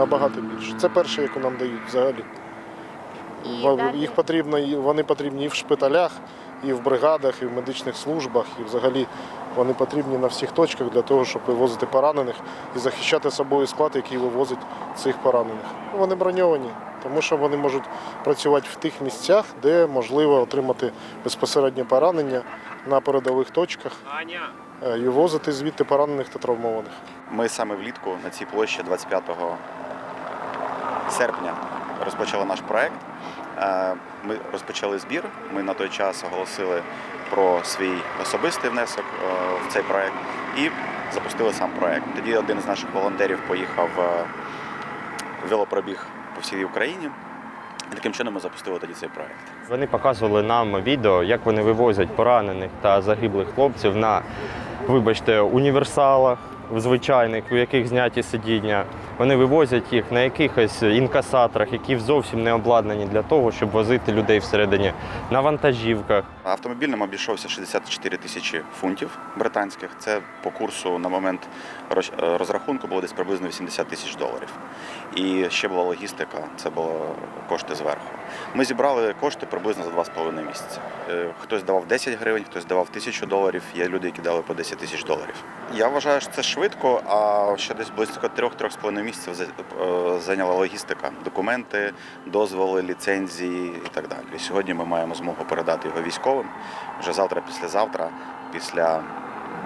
набагато більше. Це перше, яку нам дають взагалі. І Їх потрібно, вони потрібні і в шпиталях, і в бригадах, і в медичних службах, і взагалі вони потрібні на всіх точках для того, щоб вивозити поранених і захищати собою склад, який вивозить цих поранених. Вони броньовані, тому що вони можуть працювати в тих місцях, де можливо отримати безпосереднє поранення на передових точках е, і вивозити звідти поранених та травмованих. Ми саме влітку на цій площі 25 серпня розпочали наш проект. Е, Ми розпочали збір. Ми на той час оголосили про свій особистий внесок е, в цей проект і запустили сам проект. Тоді один з наших волонтерів поїхав е, в велопробіг по всій Україні. І таким чином ми запустили тоді цей проект. Вони показували нам відео, як вони вивозять поранених та загиблих хлопців на, вибачте, універсалах звичайних, у яких зняті сидіння. Вони вивозять їх на якихось інкасаторах, які зовсім не обладнані для того, щоб возити людей всередині на вантажівках. Автомобільним обійшовся 64 тисячі фунтів британських. Це по курсу на момент е, розрахунку було десь приблизно 80 тисяч доларів. І ще була логістика, це були кошти зверху. Ми зібрали кошти приблизно за 2,5 місяці. Е, Хтось давав 10 гривень, хтось давав тисячу доларів. Є люди, які дали по 10 тисяч доларів. Я вважаю, що це швидко, а ще десь близько 3-3,5 місяців за- е, зайняла логістика, документи, дозволи, ліцензії і так далі. Сьогодні ми маємо змогу передати його військовим. Вже завтра, післязавтра, після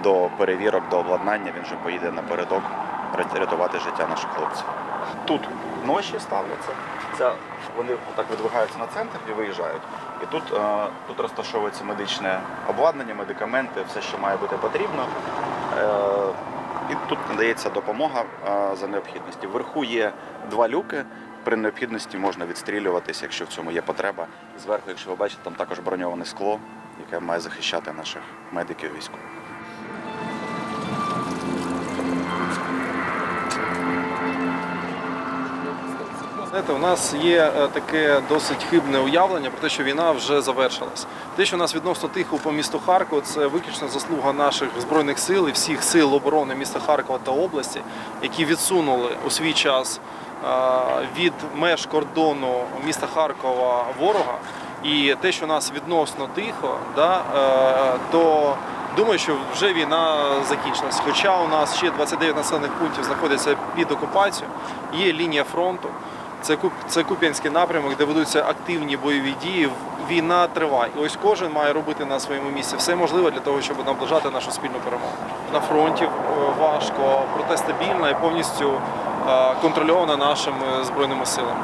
до перевірок, до обладнання він вже поїде напередок ря- рятувати життя наших хлопців. Тут ноші ставляться. Це вони так видвигаються на центр і виїжджають. І тут, е, тут розташовується медичне обладнання, медикаменти, все, що має бути потрібно. Тут надається допомога за необхідності. Вверху є два люки. При необхідності можна відстрілюватися, якщо в цьому є потреба. Зверху, якщо ви бачите, там також броньоване скло, яке має захищати наших медиків військових. Знаєте, у нас є е, таке досить хибне уявлення про те, що війна вже завершилась. Те, що у нас відносно тихо по місту Харкова, це виключно заслуга наших збройних сил і всіх сил оборони міста Харкова та області, які відсунули у свій час е, від меж кордону міста Харкова ворога. І те, що у нас відносно тихо, да, е, то думаю, що вже війна закінчилась. Хоча у нас ще 29 населених пунктів знаходяться під окупацією, є лінія фронту. Це це Куп'янський напрямок, де ведуться активні бойові дії. Війна триває. І ось кожен має робити на своєму місці все можливе для того, щоб наближати нашу спільну перемогу. На фронті е, важко, проте стабільна і повністю е, контрольована нашими збройними силами.